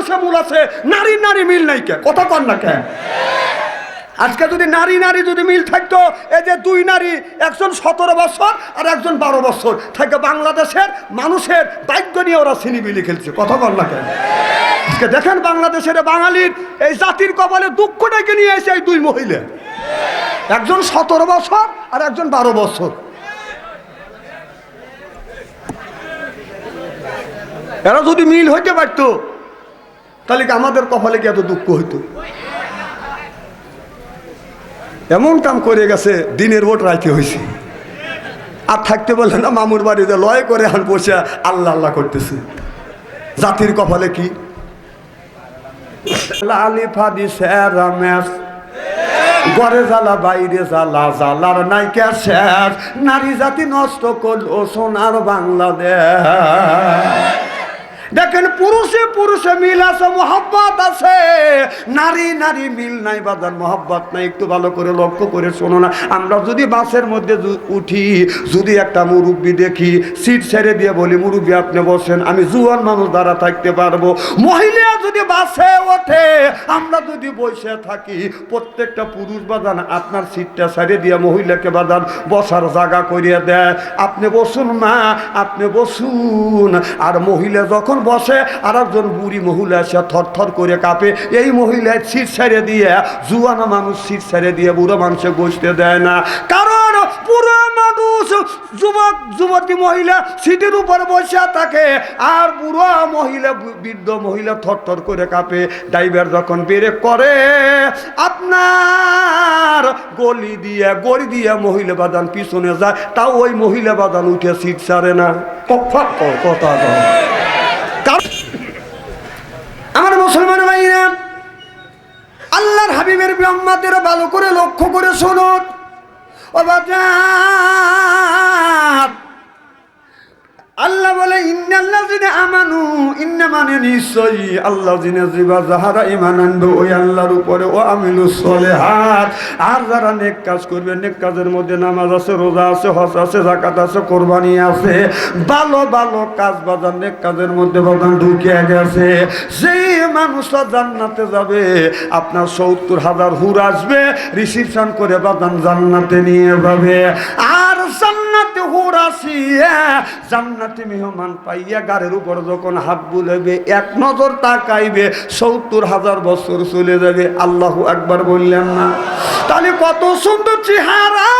মানুষে মূল আছে, নারী নারী মিল নাই কে কথা কর না কে আজকে যদি নারী নারী যদি মিল থাকতো, এই যে দুই নারী, একজন সতেরো বছর আর একজন বারো বছর থাকে বাংলাদেশের মানুষের দায়িত্ব নিয়ে ওরা সিনিবিলি খেলছে, কথা বল না কেন? আজকে দেখেন বাংলাদেশের বাঙালির এই জাতির কপালে দুঃখটাকে নিয়ে এসে এই দুই মহিলা। একজন সতেরো বছর আর একজন বারো বছর। এরা যদি মিল হইতে পারতো তাহলে কি আমাদের কপালে কি এত দুঃখ হইতো? এমন কাম করে গেছে, দিনের ভোট রাইতে হয়েছে আর থাকতে বললে না, মামুর বাড়িতে লয় করে আর বসে আল্লাহ আল্লাহ করতেছে। জাতির কপালে কি? ঘরে জ্বালা, বাইরে জ্বালা, জ্বালার নাইকা শেষ। নারী জাতি নষ্ট করল সোনার বাংলাদেশ। দেখেন পুরুষে পুরুষে মিল আছে, মোহাব্বত আছে। নারী নারী মিল নাই, বাজার মোহাব্বত নাই, একটু ভালো করে লক্ষ্য করে শোনো না। আমরা যদি বাসের মধ্যে উঠি, যদি একটা মুরব্বী দেখি, সিট ছেড়ে দিয়ে বলি, মুরব্বী, আপনি বসেন, আমি জুয়ান মানুষ দ্বারা থাকতে পারব। মহিলা যদি বাসে ওঠে, আমরা যদি বসে থাকি, প্রত্যেকটা পুরুষ বাদান আপনার সিটটা ছেড়ে দিয়ে মহিলাকে বাদান বসার জায়গা করিয়ে দেয়। আপনি বসুন মা, আপনি বসুন। আর মহিলা যখন বসে আর একজন বুড়ি মহিলা এসে থর থর করে কাঁপে। এই মহিলা সিট ছেড়ে দিয়ে, জুয়ানা মানুষ সিট ছেড়ে দিয়ে বুড়ো মানুষে বসতে দেয় না। কারণ পুরো মানুষ যুবক, যুবতী মহিলা সিটের উপরে বসে থাকে। আর বুড়ো মহিলা, বৃদ্ধ মহিলা থর থর করে কাঁপে। ড্রাইভার যখন বেরেক করে, আপনার গলি দিয়ে গড়ি দিয়ে মহিলা বাদান পিছনে যায় তাও ওই মহিলা বাদান উঠে সিট ছাড়ে না। কথা কথা আমার মুসলমান ভাইরা, আল্লাহর হাবিবের ব্রহ্মাদের ভালো করে লক্ষ্য করে শুনুন। ও বাজার আল্লাহ বলে, ইন্নাল্লাহ জিনে আমানু ইন্না মানে নিশ্চয়ই আল্লাহ জিবা যাহারা আনবে, ওই আল্লাহর উপরে ও আর যারা নেক কাজ করবে, নেক কাজের মধ্যে নামাজ আছে, রোজা আছে আছে আছে, কোরবানি আছে, ভালো ভালো কাজ বাজার নেক কাজের মধ্যে বাজান ঢুকে গেছে। সেই মানুষটা জান্নাতে যাবে, আপনার সত্তর হাজার হুর আসবে, রিসিপশন করে বাজান জান্নাতে নিয়ে যাবে। আর জান্নাতে হুর জান্নাতে মেহমান পাইয়া গাড়ির উপর যখন হাত বুলেবে এক নজর তাকাইবে, সত্তর হাজার বছর চলে যাবে। আল্লাহ একবার বললেন না। তাহলে কত সুন্দর চেহারা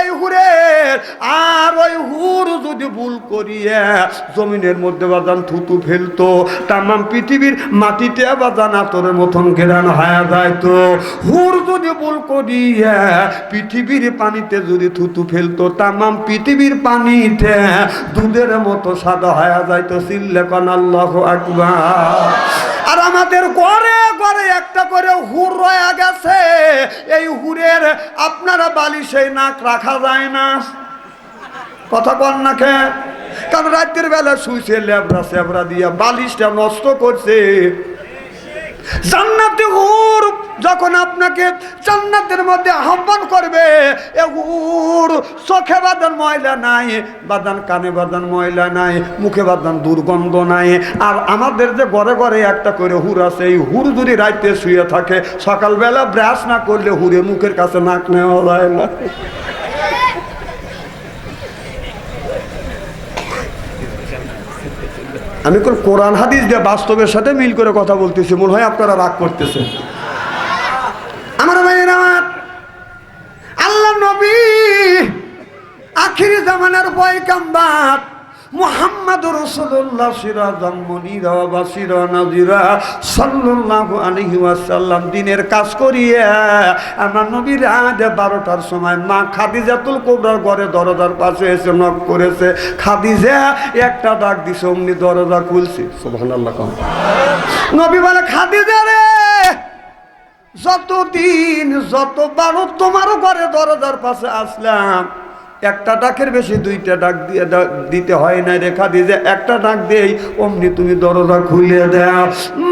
এই হুরের। আর ওই হুর যদি ভুল করিয়া জমিনের মধ্যে বাজান থুতু ফেলতো, তামাম পৃথিবীর মাটিতে বাজান আতরের মতন ঘেরানো হয়ে যাইতো। হুর যদি ভুল করিয়া পৃথিবীর পানিতে যদি থুতু ফেলতো, তামাম পৃথিবীর পানিতে দুধের মতো সাদা হয়ে যাইতো, সিল্লে কন আল্লাহ আকবার। আর আমাদের ঘরে ঘরে একটা করে হুর রয়ে গেছে, এই হুরের আপনারা বালিশে নাক রাখা যায় না। কথা কন না খে কারণ রাতের বেলা শুইছে লেবরা সেবরা দিয়া বালিশটা নষ্ট করছে। জান্নাতে হুর যখন আপনাকে জান্নাতের মধ্যে আহ্বান করবে, এ চোখে বাদান ময়লা নাই বাদান কানে বাদান ময়লা নাই, মুখে বাদান দুর্গন্ধ নাই। আর আমাদের যে ঘরে ঘরে একটা করে হুর আছে, এই হুর যদি রাইতে শুয়ে থাকে, সকালবেলা ব্রাশ না করলে হুরে মুখের কাছে নাক নেওয়া যায় না। আমি কোন কোরআন হাদিস দিয়ে বাস্তবের সাথে মিল করে কথা বলতেছি, মনে হয় আপনারা রাগ করতেছেন আমার ভাইয়ের আমার আল্লাহ নবী। আখিরি জামানার মোহাম্মদ রসুল্লাহ দিনের কাজ করিয়ে আমার নবীর আজ বারোটার সময় মা খাদিজাতুল কোবরার ঘরে দরজার পাশে এসে নক করেছে। খাদিজা, একটা ডাক দিছে, অমনি দরজা খুলছে। সুবহানাল্লাহ নবী বলে, খাদিজা রে! যতদিন, যতবার তোমারও ঘরে দরজার পাশে আসলাম, একটা ডাকের বেশি দুইটা ডাক দিয়ে দিতে হয় না রেখা দিয়ে যে একটা ডাক দেই অমনি তুমি দরজা খুলে দাও।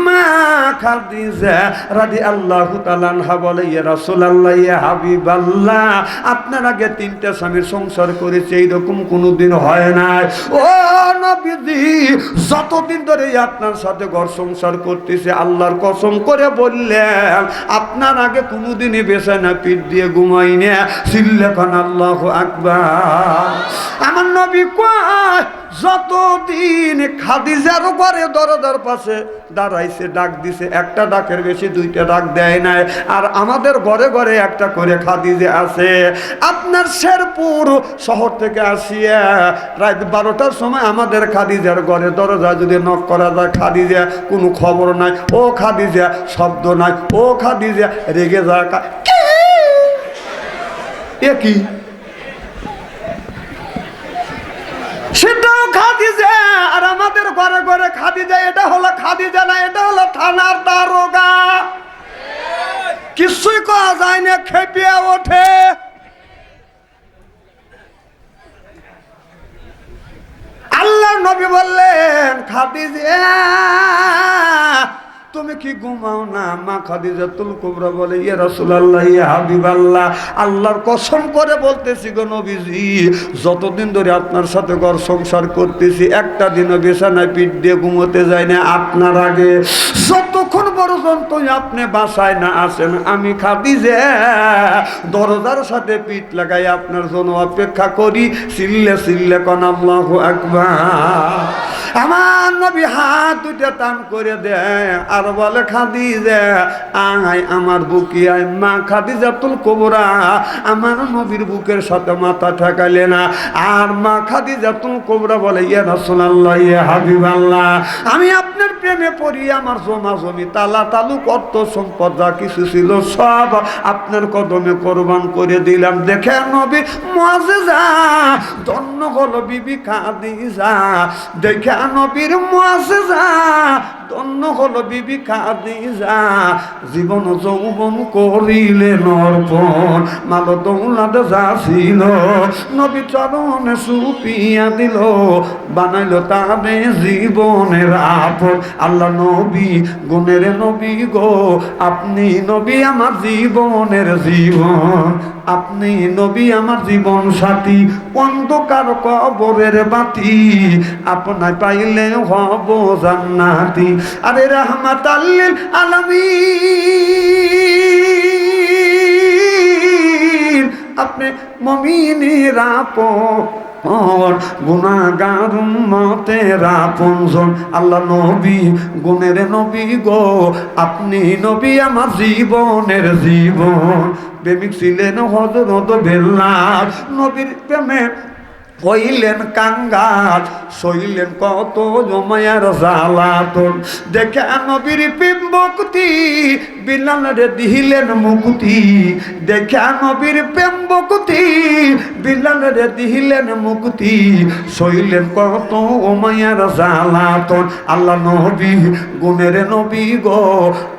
মা খাদিজা রাদি আল্লাহ তালানহা বলে ইয়ে রাসূলুল্লাহ, ইয়া হাবিবাল্লাহ, আপনার আগে তিনটা স্বামীর সংসার করেছে, এইরকম কোনোদিন হয় নাই। ও নবীজি, যতদিন ধরে আপনার সাথে ঘর সংসার করতেছে, আল্লাহর কসম করে বললেন, আপনার আগে কোনোদিনই বেছে না, পিঠ দিয়ে ঘুমাই না। সিল্লেখন আল্লাহ আকবার। আমার নবী কয় যতদিন খাদিজার ঘরে দরজার পাশে দাঁড়াইছে, ডাক দিছে, একটা ডাকের বেশি দুইটা ডাক দেয় নাই, আর আমাদের ঘরে ঘরে একটা করে খাদিজে আছে আপনার শেরপুর শহর থেকে আসিয়া রাত বারোটার সময় আমাদের খাদিজার ঘরে দরজা যদি নক করা যায়, খাদিজা, কোনো খবর নাই, ও খাদিজা, শব্দ নাই, ও খাদিজা, রেগে যা কা- কি? এ কি খাদিজা, আর আমাদের ঘরে ঘরে খাদিজা, এটা হলো খাদিজা না, এটা হলো থানার দারোগা। কিছুই করা যায় না, খেপিয়ে ওঠে। আল্লাহ নবী বললেন, খাদিজা তুমি কি ঘুমাও না? মা খাদিজা তুল কুবরা বলে ইয়ে রসুল্লাহ ইয়ে হাবিব আল্লাহ আল্লাহর কসম করে বলতেছি গো নবীজি, যতদিন ধরে আপনার সাথে ঘর সংসার করতেছি, একটা দিনও বিছানায় পিঠ দিয়ে ঘুমোতে যায় না আপনার আগে। যতক্ষণ পর্যন্ত আপনি বাসায় না আসেন, আমি খাদিজা দরজার সাথে পিঠ লাগাই আপনার জন্য অপেক্ষা করি। সিল্লে সিল্লে কন আল্লাহ আকবার। আমার নবী হাত দুটা টান করে দেয় আর বলে খাদি যে আয় আমার বুকি, আয় মা খাদি জাতুল কোবরা। আমার নবীর বুকের সাথে মাথা ঠেকাইলে না। আর মা খাদি জাতুল কোবরা বলে ইয়ে রসুল্লাহ ইয়ে হাবিব আমি আপনার প্রেমে পড়ি, আমার জমা জমি, তালা তালু কত সম্পদ, যা কিছু ছিল সব আপনার কদমে কোরবান করে দিলাম। দেখে নবী মজেজা, ধন্য হলো বিবি খাদি যা দেখে নবীর মজেজা ধন্য হলো বিবি খাদিজা। জীবন যৌবন করিলে নর্পণ, মাল দৌলাদ যা ছিল নবী চরণে সুপিয়া দিল, বানাইল তাবে জীবনের আপন। আল্লাহ নবী, গুণের নবী গো, আপনি নবী আমার জীবনের জীবন। আপনি নবী, আমার জীবন সাথী, অন্ধকার কবরের বাতি আপনায় পাইলে হব জান্নাতি। আরে রহমাত আল্লিল আলামিন। আপনি মমিনের আপন গুণাগার মতের আপনজন আল্লাহ নবী, গুণের নবী গো, আপনি নবী, আমার জীবনের জীবন। প্রেমিক ছিলেন হজরত বেল্লাল নবীর প্রেমে হইলেন কাঙ্গাল, সইলেন কত জমায়ার জালাতন দেখে নবীর প্রেম ভক্তি, বিলাল রে দিলেন মুক্তি। দেখে নবীর প্রেম ভক্তি, বিলাল রে দিলেন মুক্তি। সইলেন কত ওমায়ার জালাতন আল্লাহ নবী, গুণের নবী গো,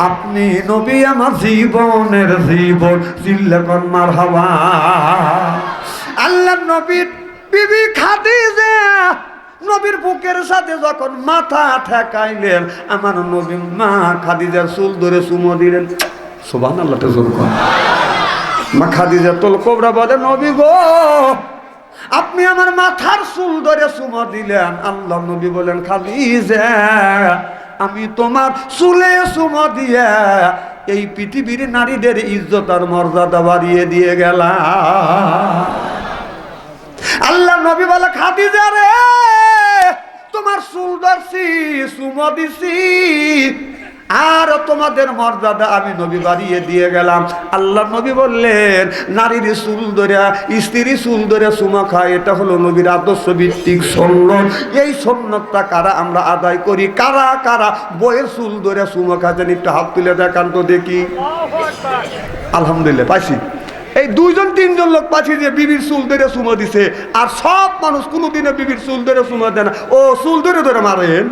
আপনি নবী আমার জীবনের জীবন। চিল্লেকন মার হাওয়া আল্লাহ নবীর বিবি খাদিজা নবীর বুকের সাথে যখন মাথা ঠেকাইলেন, আমার নবী মা খাদিজার চুল ধরে চুমো দিলেন। সোবান আল্লাহটা জোর কর। মা খাদিজা তোল কোবরা বলে নবী গো, আপনি আমার মাথার চুল ধরে চুমো দিলেন। আল্লাহ নবী বলেন, খাদিজা, আমি তোমার চুলে চুমো দিয়ে এই পৃথিবীর নারীদের ইজ্জত আর মর্যাদা বাড়িয়ে দিয়ে গেলাম। আল্লাহ নবী বলে খাদিজা রে তোমার চুল ধরছি চুমো দিছি আর তোমাদের মর্যাদা আমি নবী বাড়িয়ে দিয়ে গেলাম। আল্লাহ নবী বললেন নারীর চুল ধরে স্ত্রী চুল ধরে চুমা খায় এটা হলো নবীর আদর্শ ভিত্তিক সন্ন্যত এই সন্ন্যতটা কারা আমরা আদায় করি? কারা কারা বইয়ের চুল ধরে চুমা খাচ্ছেন একটু হাত তুলে দেখান তো দেখি। আলহামদুলিল্লাহ পাইছি? এই দুইজন, তিনজন লোক পাচ্ছি যে বিবির চুল ধরে চুমো দিছে। আর সব মানুষ কোনোদিনে বিবির চুল ধরে চুমো দেয় না। ও চুল ধরে ধরে মারেন।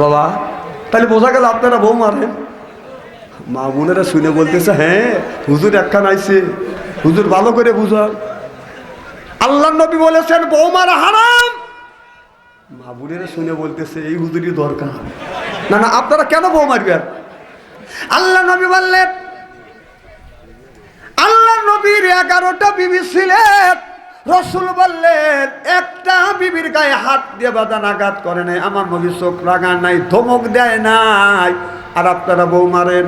বাবা, তাহলে বোঝা গেল আপনারা বউ মারেন। মা বোনেরা শুনে বলতেছে হ্যাঁ হুজুর একখান আইছে। হুজুর ভালো করে বুঝান। আল্লাহ নবী বলেছেন, বউ মারা হারাম। মা বোনেরা শুনে বলতেছে, এই হুজুরই দরকার। না না, আপনারা কেন বউ মারবেন? আল্লাহ নবী বললেন আল্লাহ নবীর এগারোটা বিবি ছিলেন। রসুল বললেন, একটা বিবির গায়ে হাত দিয়ে বাদান আঘাত করে নাই, আমার নবী চোখ রাগান নাই, ধমক দেয় নাই। আর আপনারা বউ মারেন।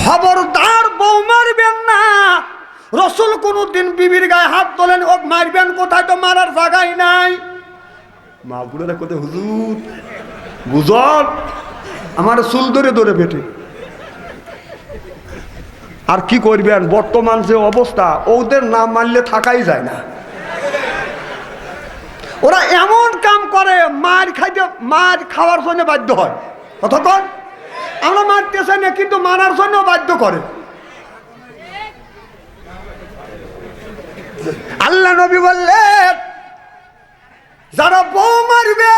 খবরদার বউ মারবেন না। রসুল কোনদিন বিবির গায়ে হাত তোলেন ও মারবেন কোথায়? তো মারার জায়গায় নাই। মা, বুড়ারা কোথায় হুজুর, বুঝল? আমার চুল ধরে ধরে আর কি করবেন? বর্তমান যে অবস্থা, ওদের না মানলে থাকাই যায় না। ওরা এমন কাম করে, মার খাইতে, মার খাওয়ার জন্য বাধ্য হয়। কতক্ষণ আমরা মারতে চাই না, কিন্তু মারার জন্য বাধ্য করে। আল্লাহ নবী বললেন, যারা বউ মারবে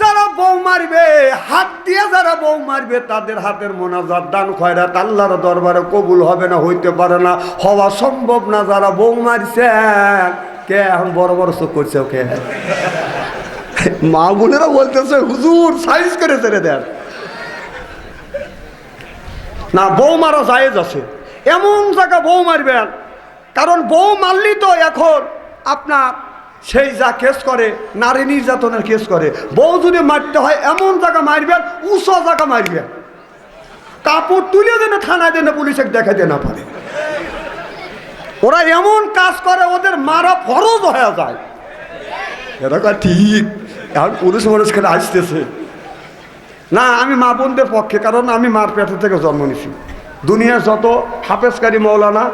যারা বউ মারবে, হাত দিয়ে যারা বউ মারবে, তাদের হাতের মোনাজাত দান খয়রাত আল্লাহর দরবারে কবুল হবে না, হইতে পারে না, হওয়া সম্ভব না যারা বউ মারছে। কে এখন বড় বড় চোখ করছে ওকে? মা বোনেরা বলতেছে, হুজুর সাইজ করে ছেড়ে দেন। না, বউ মারা জায়েজ আছে। এমন জায়গা বউ মারবেন, কারণ বউ মারলি তো এখন আপনার সেই যা কেস করে, নারী নির্যাতনের কেস করে। বউ যদি মারতে হয়, এমন জায়গা মারবেন, উঁচু জায়গা মারবেন। কাপড় তুলে দেন, থানায় দেন, পুলিশে দেখাতে না পারে ওরা এমন কাজ করে, ওদের মারা ফরজ হয়ে যায়। এটা ঠিক। এখন পুলিশ মানুষ খেলে আসতেছে। না, আমি মা বোনদের পক্ষে, কারণ আমি মার পেটের থেকে জন্ম নিছি। দুনিয়ার যত হাফেজকারী মৌলানা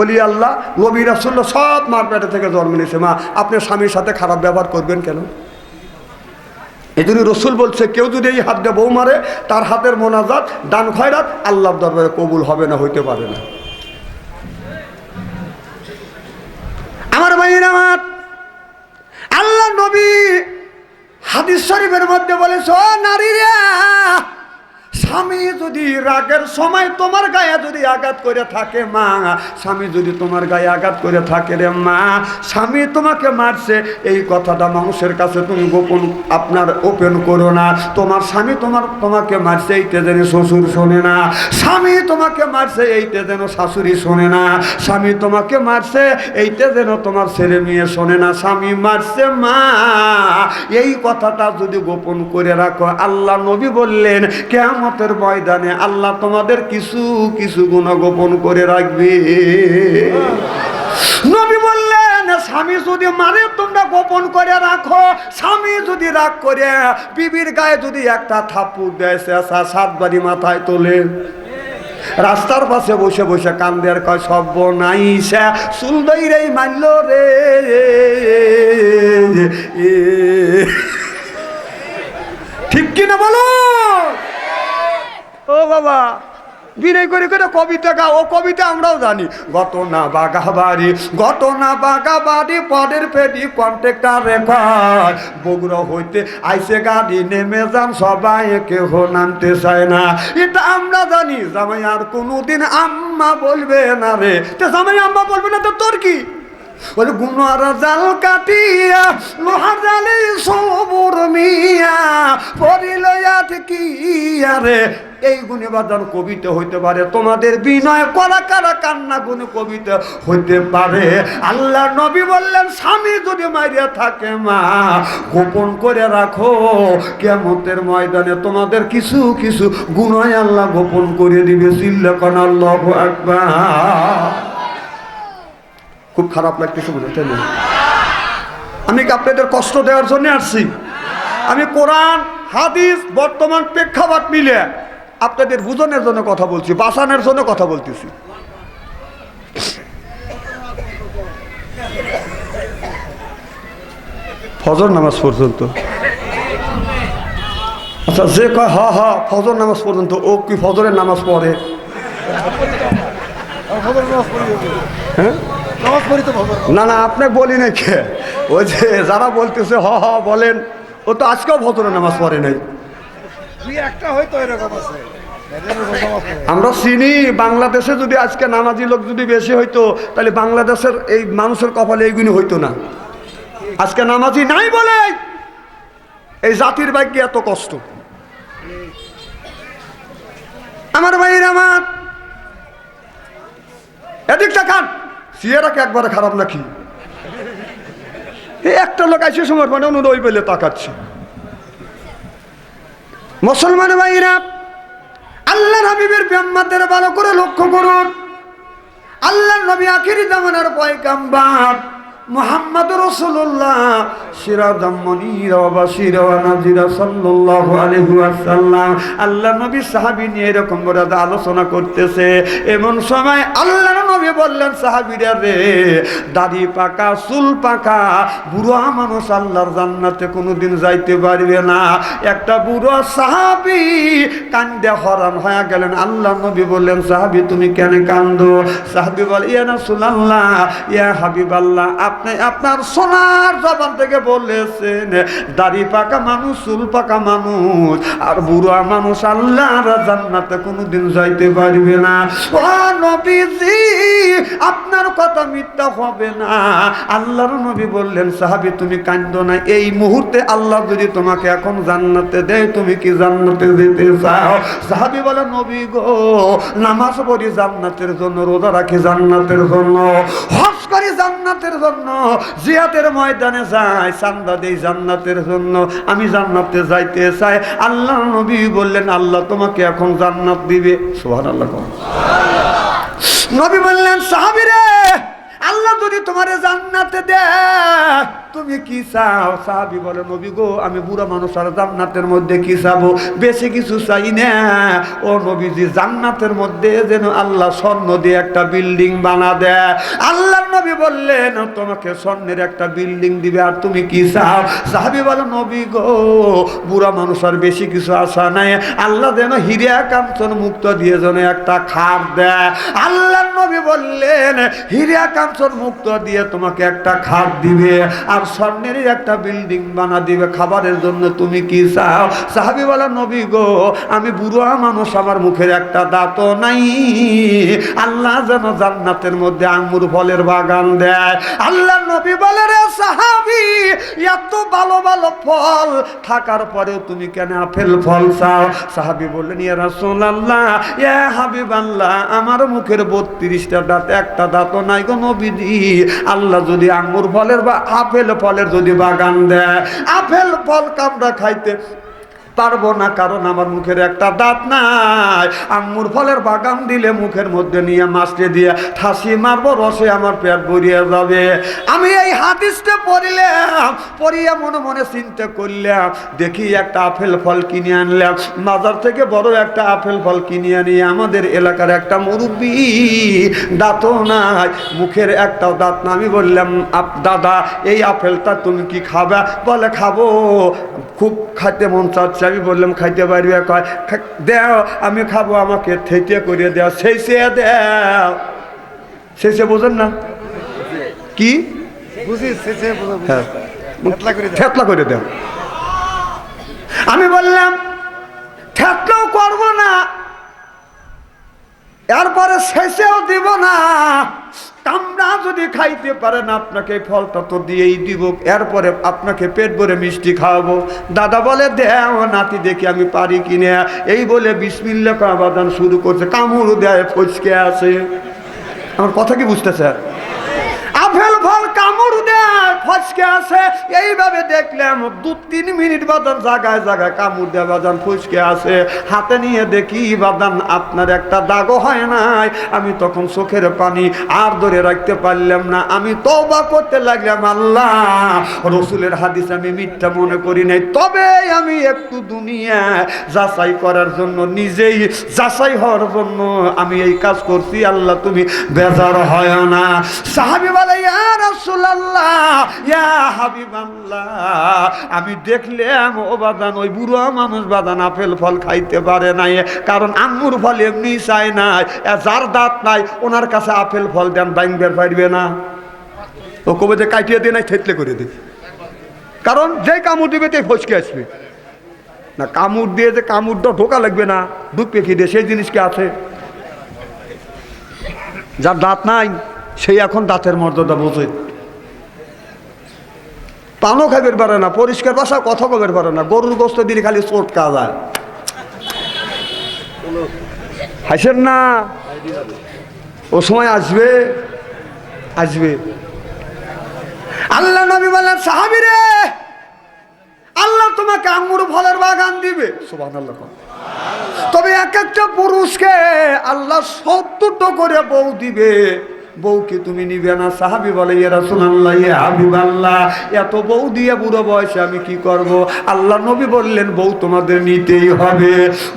অলি আল্লাহ, নবী রাসুল্লাহ সব মার পেটে থেকে জন্ম নিয়েছে, মা। আপনি স্বামীর সাথে খারাপ ব্যবহার করবেন কেন? এই জন্য রসুল বলছে, কেউ যদি এই হাত দিয়ে বউ মারে, তার হাতের মোনাজাত, দান খয়রাত আল্লাহর দরবারে কবুল হবে না, হইতে পারে না। আমার ভাইয়ের আমার, আল্লাহ নবী হাদিস শরীফের মধ্যে বলেছ নারীরা স্বামী যদি রাগের সময় তোমার গায়ে যদি আঘাত করে থাকে, মা, স্বামী যদি তোমার গায়ে আঘাত করে থাকে রে মা, স্বামী তোমাকে মারছে, এই কথাটা মানুষের কাছে তুমি গোপন আপনার ওপেন করো না। তোমার স্বামী তোমার, তোমাকে মারছে এইতে যেন শ্বশুর শোনে না। স্বামী তোমাকে মারছে এইতে যেন শাশুড়ি শোনে না। স্বামী তোমাকে মারছে এইতে যেন তোমার ছেলে মেয়ে শোনে না। স্বামী মারছে, মা, এই কথাটা যদি গোপন করে রাখো, আল্লাহ নবী বললেন কেমতের ময়দানে আল্লাহ তোমাদের কিছু কিছু গুণ গোপন করে রাখবে। নবী বললেন, স্বামী যদি মারে, তোমরা গোপন করে রাখো। স্বামী যদি রাগ করে, বিবির গায়ে যদি একটা থাপ্পুর দেয় শেষা সাত বাড়ি মাথায় তোলে। রাস্তার পাশে বসে বসে কান্দে আর কয়, সব নাই সে সুন্দর রে মানল রে। ঠিক কিনা বলো? ও বাবা, বিনয় করে করে কবিতা গা ও কবিতা আমরাও জানি। ঘটনা বাগা বাড়ি ঘটনা বাগা বাড়ি পদের পেটি কন্ট্রাক্টার রেকর্ড। বগুড়া হইতে আইসে গাড়ি নেমে যান, সবাই কেহ নামতে চায় না। এটা আমরা জানি, জামাই আর কোনোদিন আম্মা বলবে না রে। তো জামাই আম্মা বলবে না, তো তোর কি? ওই গুনার জাল কাটিয়া লোহার জালে সবর মিয়া পরিল কি আরে? এই গুণে কবিতা হইতে পারে, তোমাদের বিনয় করা কারা কান্না গুণ কবিতা হইতে পারে। আল্লাহ নবী বললেন, স্বামী যদি মারিয়া থাকে মা, গোপন করে রাখো কেমতের ময়দানে তোমাদের কিছু কিছু গুণয় আল্লাহ গোপন করে দিবে। সিল্লাকন আল্লাহ আকবার। খুব খারাপ লাগতেছে মনে তাই না? আমি কি আপনাদের কষ্ট দেওয়ার জন্য আসছি? আমি কোরআন, হাদিস, বর্তমান প্রেক্ষাপট মিলে আপনাদের বুঝনের জন্য কথা বলছি বাসানের জন্য কথা বলতেছি। ফজর নামাজ পর্যন্ত। আচ্ছা যে কয় হ হ, ফজর নামাজ পর্যন্ত, ও কি ফজরের নামাজ পড়ে? হ্যাঁ? না না আপনাকে বলি না কে? ওই যে যারা বলতেছে হ হ বলেন। ও তো আজকেও ভদ্র নামাজ পড়ে নাই। একটা হয়তো এরকম আছে। আমরা চিনি বাংলাদেশে যদি আজকে নামাজি লোক যদি বেশি হইতো তাহলে বাংলাদেশের এই মানুষের কপালে এইগুলি হইতো না। আজকে নামাজি নাই বলে এই জাতির ভাগ্যে এত কষ্ট। আমার ভাইয়ের আমার। এদিক তাকান চেহারা কি একবারে খারাপ নাকি? একটা লোক আছে সময় মানে অনু ওই পেলে তাকাচ্ছে। মুসলমান ভাইরা আল্লাহ হাবিবের ব্যাম্মাদের ভালো করে লক্ষ্য করুন। আল্লাহ নবী আখিরি জামানার পয়গাম্বার। মোহাম্মদ রসুল্লাহ আল্লাহ নবী সাহাবী নিয়ে এরকম আলোচনা করতেছে। এমন সময় আল্লাহ নবী বললেন সাহাবীরা রে দাড়ি পাকা, চুল পাকা, বুড়ো মানুষ আল্লাহর জান্নাতে কোনোদিন যাইতে পারবে না। একটা বুড়ো সাহাবি কান্দে হরান হয়ে গেলেন। আল্লাহ নবী বললেন, সাহাবী, তুমি কেন কান্দো? সাহাবী বল, ইয়া রাসূলুল্লাহ, ইয়া হাবিবাল্লাহ আপনি আপনার সোনার জবান থেকে বলেছেন, দাড়ি পাকা মানুষ, চুল পাকা মানুষ, আর বুড়ো মানুষ আল্লাহর জান্নাতে কোনোদিন যাইতে পারবে না। ও নবীজি, আপনার কথা মিথ্যা হবে না। আল্লাহর নবী বললেন, সাহাবী, তুমি কান্দ না, এই মুহূর্তে আল্লাহ যদি তোমাকে এখন জান্নাতে দেয়, তুমি কি জান্নাতে যেতে চাও? সাহাবী বলে, নবী গো, নামাজ পড়ি জান্নাতের জন্য, রোজা রাখি জান্নাতের জন্য। হজ করি জান্নাতের জন্য। জিয়াতের ময়দানে যাই চান্দা দেই জান্নাতের জন্য। আমি জান্নাতে যাইতে চাই। আল্লাহ নবী বললেন, আল্লাহ তোমাকে এখন জান্নাত দিবে। সুবহানাল্লাহ কও। নবী বললেন সাহাবিরে আল্লাহ যদি তোমারে জান্নাতে দেয়, তুমি কি চাও? সাহাবি বলে, নবী গো, আমি বুড়া মানুষ, আর জান্নাতের মধ্যে কি চাবো? বেশি কিছু চাই না। ও নবীজি, জান্নাতের মধ্যে যেন আল্লাহ স্বর্ণ দিয়ে একটা বিল্ডিং বানা দেয়। আল্লাহ নবী বললেন, তোমাকে স্বর্ণের একটা বিল্ডিং দিবে, আর তুমি কি চাও? সাহাবি বলো নবী গো, বুড়া মানুষ আর বেশি কিছু আশা নাই। আল্লাহ যেন হিরিয়া কাঞ্চন মুক্ত দিয়ে যেন একটা খাট দেয়। আল্লাহ নবী বললেন, হিরিয়া কাঞ্চন মুক্ত দিয়ে তোমাকে একটা খাট দিবে আর স্বর্ণের একটা বিল্ডিং বানা দিবে। খাবারের জন্য তুমি কি চাও? সাহাবি বলা নবী গো, আমি বুড়া মানুষ, আমার মুখের একটা দাঁতও নাই। আল্লাহ যেন জান্নাতের মধ্যে আঙ্গুর ফলের বাগান দেয়। আল্লাহ নবী বলে, রে সাহাবি, এত ভালো ভালো ফল, থাকার পরেও তুমি কেন আপেল ফল চাও? সাহাবি বললেন, ইয়া রাসূলুল্লাহ, ইয়া হাবিবাল্লাহ, আমার মুখের বত্রিশটা দাঁত, একটা দাঁতও নাই গো নবীজি। আল্লাহ যদি আঙ্গুর ফলের বা আপেল ফলের যদি বাগান দেয়, আপেল ফল কামড়া খাইতে পারব না, কারণ আমার মুখের একটা দাঁত নাই। আঙ্গুর ফলের বাগান দিলে মুখের মধ্যে নিয়ে মাছটে দিয়ে ঠাসি মারবো, রসে আমার পেট ভরিয়ে যাবে। আমি এই হাদিসটা পড়িলাম, পড়িয়া মনে মনে চিন্তা করলাম, দেখি একটা আপেল ফল কিনে আনলাম। বাজার থেকে বড় একটা আপেল ফল কিনে আনি, আমাদের এলাকার একটা মুরব্বী দাঁতও নাই, মুখের একটাও দাঁত না আমি বললাম, আপ- দাদা, এই আপেলটা তুমি কি খাবে? বলে, খাব। খুব খাইতে মন চাচ্ছে। আমি বললাম খাইতে পারবি? কয় দেও আমি খাব আমাকে থেতে করিয়ে দেও। সেই সে দেও। সেই সে বোঝেন না? কি। হ্যাঁ। এতলা করে থেতলা করে দেও। আমি বললাম থেতলাও করব না এরপরে শেষেও দিব না। কামড়া যদি খাইতে পারেন আপনাকে ফলটা তো দিয়েই দিব। এরপরে আপনাকে পেট ভরে মিষ্টি খাওয়াবো। দাদা বলে, দেও নাতি, দেখি আমি পারি কিনে। এই বলে বিসমিল্লা কাবাদান শুরু করছে। কামড় দেয় ফচকে আছে আমার কথা কি ফল কামড় ফচকে আছে, এইভাবে দেখলাম দু তিন মিনিট বাদান জায়গায় জায়গায় কামড় দেয় বাদান ফুচকে আছে। হাতে নিয়ে দেখি বাদান আপনার একটা দাগও হয় নাই। আমি তখন চোখের পানি আর ধরে রাখতে পারলাম না। আমি তবা করতে লাগলাম, আল্লাহ। রসুলের হাদিস আমি মিথ্যা মনে করি নাই। তবে আমি একটু দুনিয়া যাচাই করার জন্য, নিজেই যাচাই হওয়ার জন্য আমি এই কাজ করছি। আল্লাহ, তুমি বেজার হয় না। সাহাবি বলে, ইয়া রাসূলুল্লাহ ইয়া আমি দেখলাম, ও বাদান, ওই বুড়ো মানুষ বাদান আপেল ফল খাইতে পারে নাই, কারণ আঙ্গুর ফল এমনি চায় নাই যার দাঁত নাই, ওনার কাছে আপেল ফল দেন, বাইন বের পারবে না। ও কবে যে কাটিয়ে দিয়ে নাই, থেতলে করে দিবে কারণ যে কামড় দিবে তে ফসকে আসবে। না, কামড় দিয়ে যে কামড়টা ঢোকা লাগবে না, দুধ পেঁকিয়ে দিয়ে, সেই জিনিসকে আছে? যার দাঁত নাই, সেই এখন দাঁতের মর্যাদা বোঝে। পানও খাইবের পারে না, পরিষ্কার বাসা কথা কবের পারে না, গরুর গোস্ত দিলে খালি চোট কাজ হয় হাসেন না? ও সময় আসবে আসবে। আল্লাহ নবী বলেন সাহাবি রে, আল্লাহ তোমাকে আঙ্গুর ফলের বাগান দিবে। কন। তবে এক একটা পুরুষকে আল্লাহ সত্তরটা করে বউ দিবে। বউকে তুমি নিবে না। সাহাবি বলে এরা শুনাল্লাহ ইয়ে হাবিব আল্লাহ এত বউ দিয়ে বুড়ো বয়সে আমি কি করব? আল্লাহ নবী বললেন, বউ তোমাদের নিতেই হবে।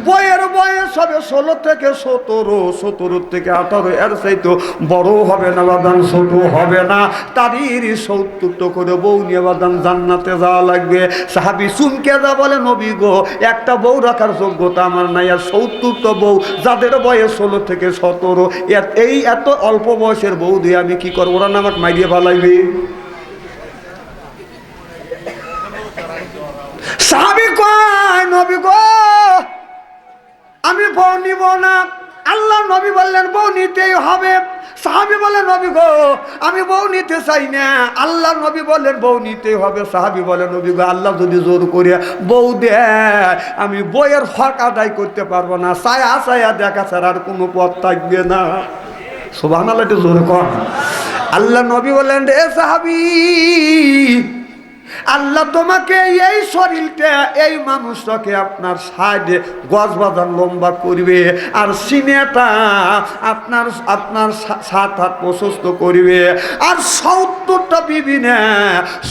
বইয়ের বয়স হবে ষোলো থেকে সতেরো সতেরো থেকে আঠারো, এর চাইতো বড় হবে না বাদান ছোট হবে না। তারই সত্তরটা করে বউ নিয়ে বাদান জান্নাতে যাওয়া লাগবে। সাহাবি সুনকে যা বলে, নবী গো, একটা বউ রাখার যোগ্যতা আমার নাই। আর সত্তরটা বউ, যাদের বয়স ষোলো থেকে সতেরো এই এত অল্প বয়সের বউ দিয়ে আমি কি করব? ওরা না আমাকে মাইরিয়ে ভালাইবে সাহাবি আমি বউ নিব না। আল্লাহ নবী বললেন, বউ নিতেই হবে। সাহাবি বলেন নবী গো, আমি বউ নিতে চাই না। আল্লাহ নবী বললেন, বউ নিতেই হবে। সাহাবি বলেন নবী গো, আল্লাহ যদি জোর করে বউ দেয়, আমি বইয়ের হক আদায় করতে পারব না। সায়া সায়া দেখা ছাড়া আর কোনো পথ থাকবে না। কর আল্লাহ নবী বললেন এ সাহাবি আল্লাহ তোমাকে এই শরীরটা, এই মানুষটাকে আপনার সাইডে গজ বাজার লম্বা করবে আর সিনেটা আপনার আপনার সাত হাত প্রশস্ত করবে। আর সত্তরটা বিবি না,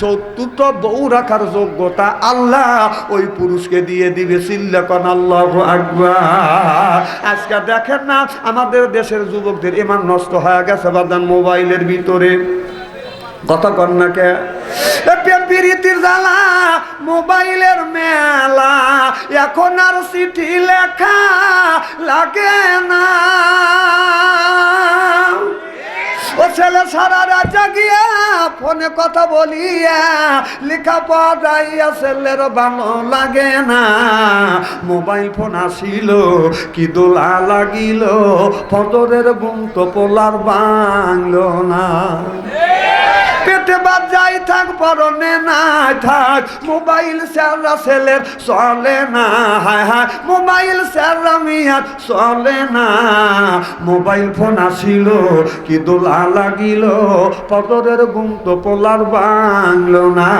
সত্তরটা বউ রাখার যোগ্যতা আল্লাহ ওই পুরুষকে দিয়ে দিবে। সিল্লাকন আল্লাহ আকবার। আজকে দেখেন না, আমাদের দেশের যুবকদের ইমান নষ্ট হয়ে গেছে বাদান মোবাইলের ভিতরে। কথা কন্যাকে প্রীতির জ্বালা, মোবাইলের মেলা, এখন আর চিঠি লেখা লাগে না। ও ছেলে সারা রাত জাগিয়া ফোনে কথা বলিয়া লেখা পড়াইয়া ছেলের ভালো লাগে না। মোবাইল ফোন আসিল, কি দোলা লাগিল ফদরের গুম তো পোলার বাংলো না। যাই থাক, পরনে নাই থাক। মোবাইল স্যাররা ছেলের চলে না। হায় হায়, মোবাইল স্যাররা মিয়ার চলে না। মোবাইল ফোন আসিল, কি দোলা লাগিল। পদরের গুম তো পোলার বাংলো না।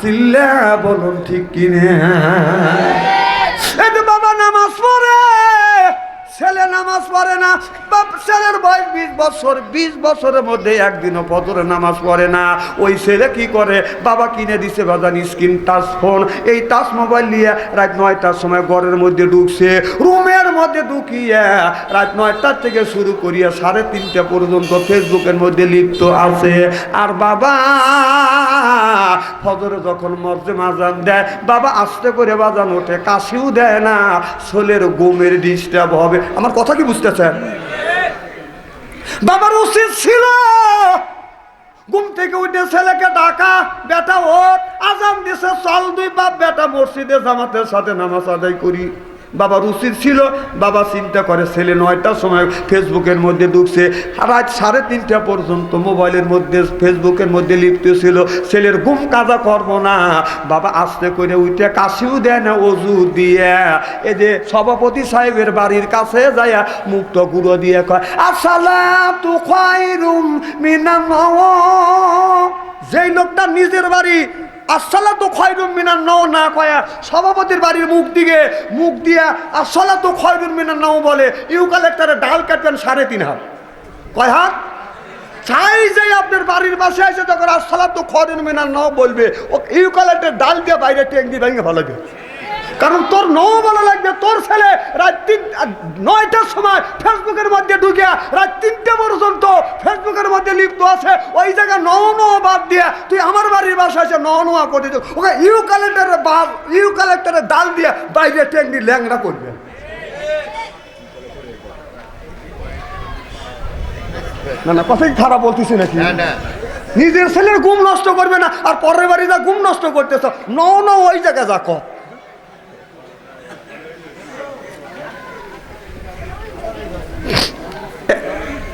চিল্লে বলুন ঠিক কিনে এই যে বাবা নামাজ পড়ে ছেলে নামাজ পড়ে না, বাপ ছেলের বয়স বিশ বছর, বিশ বছরের মধ্যে একদিনও ফজরে নামাজ পড়ে না। ওই ছেলে কি করে? বাবা কিনে দিছে বাজান স্ক্রিন, টাচ ফোন, এই টাচ মোবাইল নিয়ে রাত নয়টার সময় ঘরের মধ্যে ঢুকছে। রুমের মধ্যে ঢুকিয়ে রাত নয়টার থেকে শুরু করিয়া সাড়ে তিনটা পর্যন্ত ফেসবুকের মধ্যে লিপ্ত আছে। আর বাবা, ফজরে যখন মর্জে মাজান দেয়, বাবা আস্তে করে বাজান ওঠে, কাশিও দেয় না ছোলের ঘুমের ডিস্টার্ব হবে। আমার কথা কি বুঝতেছেন? বাবার উচিত ছিল, ঘুম থেকে উঠে ছেলেকে ডাকা, বেটা ওঠ, আজান দিছে, চল দুই বাপ, বেটা মসজিদে জামাতের সাথে নামাজ আদায় করি। বাবার উচিত ছিল, বাবা চিন্তা করে ছেলে নয়টার সময় ফেসবুকের মধ্যে ঢুকছে। রাত সাড়ে তিনটা পর্যন্ত মোবাইলের মধ্যে, ফেসবুকের মধ্যে লিপ্ত ছিল। ছেলের ঘুম কাজা করব না। বাবা আস্তে করে উঠে কাশিও দেয় না, অজু দিয়ে। এই যে সভাপতি সাহেবের বাড়ির কাছে যায় মুক্ত গুঁড়ো দিয়ে কয়, আসসালাতু খায়রুম মিনান নাওম যেই লোকটা নিজের বাড়ি আসসালা তো খয়রুম মিনার নাও, না কয়া সভাপতির বাড়ির মুখ দিকে, মুখ দিয়া আসসালা তো খয়রুম মিনার নাও বলে, ইউ কালেক্টারে ডাল কাটবেন সাড়ে তিন হাত। কয় হাত? চাই যে আপনার বাড়ির পাশে এসে তখন আসসালা তো খয়রুম মিনার নাও বলবে, ও ইউ কালেক্টার ডাল দিয়ে বাইরে টেক দিয়ে ভেঙে ভালো কারণ তোর নও ভালো লাগবে তোর ছেলে রাত তিন নয়টার সময় ফেসবুকের মধ্যে ঢুকে রাত তিনটে পর্যন্ত ফেসবুকের মধ্যে লিপ্ত আছে ওই জায়গায় নও নও বাদ দিয়ে তুই আমার বাড়ির বাসায় এসে নও নোয়া করে ওকে ইউ কালেক্টরের বাদ ইউ কালেক্টরের ডাল দিয়ে বাইরে টেকনি ল্যাংড়া করবে। না না কথাই খারাপ বলতেছি নাকি? নিজের ছেলের ঘুম নষ্ট করবে না আর পরের বাড়ি যা ঘুম নষ্ট করতেছ ন ন ওই জায়গায় যা কর এ-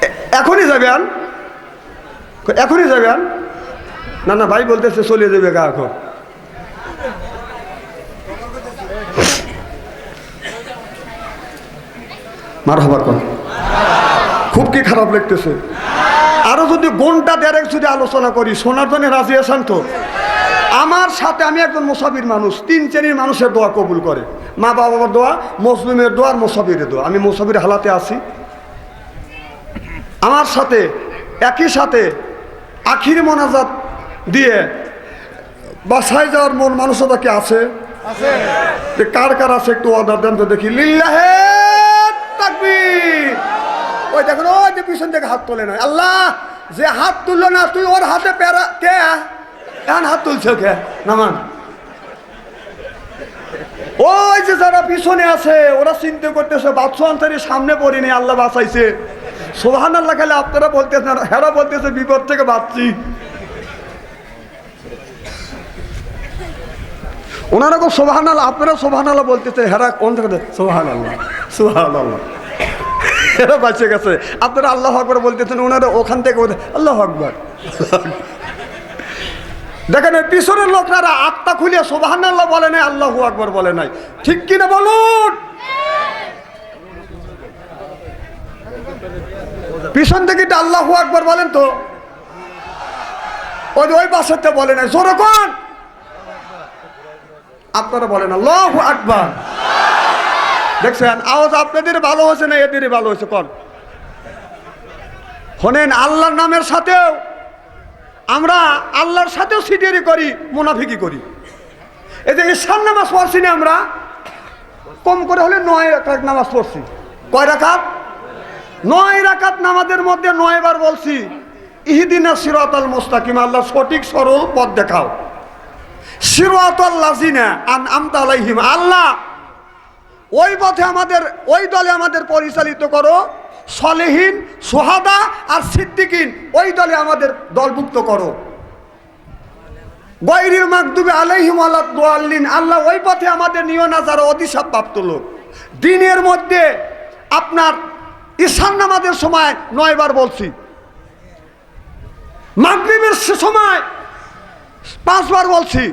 এ- এখনই যাবেন এখনই যাবেন না না, ভাই বলতেছে চলে যাবে গা এখন। মার হবার কথা খুব কি খারাপ লাগতেছে। আরও যদি ঘণ্টা দেড়েক যদি আলোচনা করি শোনার জন্য রাজি আছেন তো? আমার সাথে আমি একজন মোসাফির মানুষ, তিন শ্রেণির মানুষের দোয়া কবুল করে। মা বাবার দোয়া, মুসলিমের দোয়া আর মোসাফিরের দোয়া। আমি মোসাফির হালাতে আছি। আমার সাথে একই সাথে আখির মোনাজাত দিয়ে বাসায় যাওয়ার মন মানসতা কি আছে? যে কার কার আছে একটু অর্ডার দেন তো দেখি। লিল্লাহে ওই দেখুন ওই যে পিছন থেকে হাত তোলে না আল্লাহ যে হাত তুললো না তুই ওর হাতে প্যারা কে? এখন হাত তুলছে কে নামান। ওই যে যারা পিছনে আছে ওরা চিন্তা করতেছে বাদশু আনসারি সামনে পড়িনি আল্লাহ বাঁচাইছে। সোহান আল্লাহ খেলে আপনারা বলতেছেন হেরা বলতেছে, বিপদ থেকে বাঁচছি। ওনারা খুব সোহান আল্লাহ আপনারা সোহান আল্লাহ বলতেছে, হেরা কোন থেকে সোহান আল্লাহ সোহান আল্লাহ এরা বাঁচে গেছে। আপনারা আল্লাহ আকবর বলতেছেন, ওনারা ওখান থেকে আল্লাহ আকবর। দেখেন পিছনের লোকরা আত্মা খুলে সোহান আল্লাহ বলে নাই, আল্লাহ আকবর বলে নাই। ঠিক কিনা বলুন? পিছন থেকে আল্লাহ আকবর বলেন তো। ওই ওই পাশেরটা বলে জোরে কোন? আপনারা বলেন, আল্লাহ আকবর। দেখছেন, আওয়াজ আপনাদের ভালো হয়েছে না এদেরই ভালো হয়েছে? কন? শোনেন, আল্লাহর নামের সাথেও আমরা আল্লাহর সাথেও সিটিয়ারি করি মুনাফিকি করি। এই যে ঈশান নামাজ পড়ছি না আমরা, কম করে হলে নয় নামাজ পড়ছি। কয় রাকাত? নয় রাকাত নামাজের মধ্যে নয় বার বলছি, ইহিদিনা সিরাতাল মুস্তাকিম আল্লাহ সঠিক সরল পথ দেখাও। সিরাতাল লাজিনা আন আমতা আলাইহিম। আল্লাহ, ওই পথে আমাদের, ওই দলে আমাদের পরিচালিত করো, সলেহীন, সোহাদা আর সিদ্দিকিন, ওই দলে আমাদের দলভুক্ত করো। গৈরির মাকদুবে আলাইহিম আল্লাহ দোয়াল্লিন আল্লাহ ওই পথে আমাদের নিও না যারা প্রাপ্ত লোক। দিনের মধ্যে আপনার ঈশান নামাজের সময় নয়বার বলছি। মাগরীবের সময় পাঁচবার বলছি।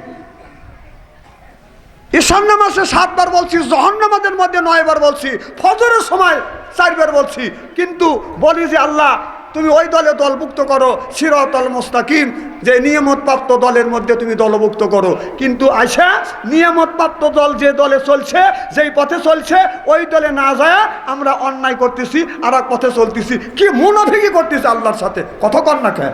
ঈশান নামাজে সাতবার বলছি জহন নামাজের মধ্যে নয়বার বলছি, ফজরের সময় চারবার বলছি। কিন্তু বলি যে আল্লাহ তুমি ওই দলে দলভুক্ত করো সিরতল মোস্তাকিম, যে নিয়ামতপ্রাপ্ত দলের মধ্যে তুমি দলভুক্ত করো। কিন্তু আসা নিয়ামতপ্রাপ্ত দল যে দলে চলছে, যেই পথে চলছে, ওই দলে না যায় আমরা অন্যায় করতেছি আর এক পথে চলতেছি। কি মুনাফিকি করতেছি আল্লাহর সাথে? কথা কর না কে?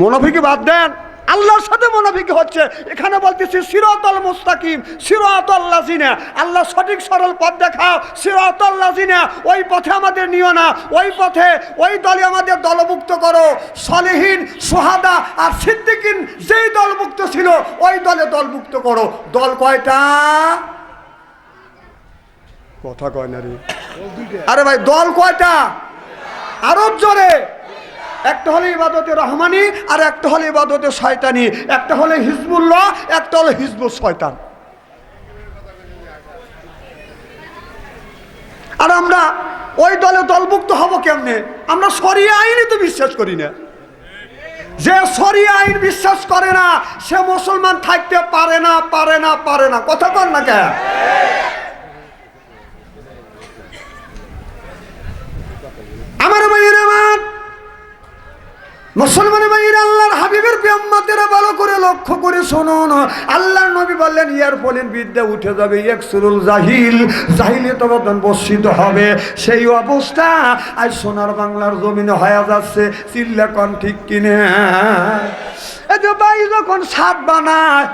মুনাফিকি বাদ দেন। আল্লাহর সাথে মুনাফিকি হচ্ছে। এখানে বলতেছি সিরাতাল মুস্তাকিম, সিরাতাল লাজিনা আল্লাহ সঠিক সরল পথ দেখাও, সিরাতাল লাজিনা ওই পথে আমাদের নিও না, ওই পথে ওই দলে আমাদের দলভুক্ত করো। সলেহীন, সোহাদা আর সিদ্দিকিন যেই দলভুক্ত ছিল, ওই দলে দলভুক্ত করো। দল কয়টা? কথা কয় না রে। আরে ভাই, দল কয়টা? আরও জোরে। একটা হলো ইবাদতে রহমানি আর একটা হলো ইবাদতে শয়তানি। একটা হলো হিজবুল্লাহ, একটা হলো হিজবুল শয়তান। আর আমরা ওই দলে দলভুক্ত হব কেমনে? আমরা সরিয়ে আইনে তো বিশ্বাস করি না। যে সরিয়ে আইন বিশ্বাস করে না, সে মুসলমান থাকতে পারে না পারে না পারে না। কথা কর না কে আমার ভাইয়ের আমার মুসলমান ভাইয়ের, আল্লাহর হাবিবের ব্যাম্মাতেরা ভালো করে লক্ষ্য করে শুনুন আল্লাহর নবী বললেন, ইয়ার ফলেন বিদ্যা উঠে যাবে এক সুরুল জাহিল জাহিলে তবদান বর্ষিত হবে। সেই অবস্থা আজ সোনার বাংলার জমিনে হয়ে যাচ্ছে। চিল্লা কন ঠিক কিনে? এই যে ভাই যখন সাত বানায়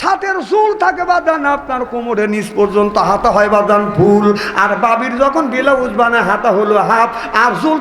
সাতের চুল থাকে বাদান, আপনার কোমরে নিচ পর্যন্ত হাতা হয় বাদান ফুল। আর বাবির যখন ব্লাউজ বানায়, হাতা হলো হাফ, আর চুল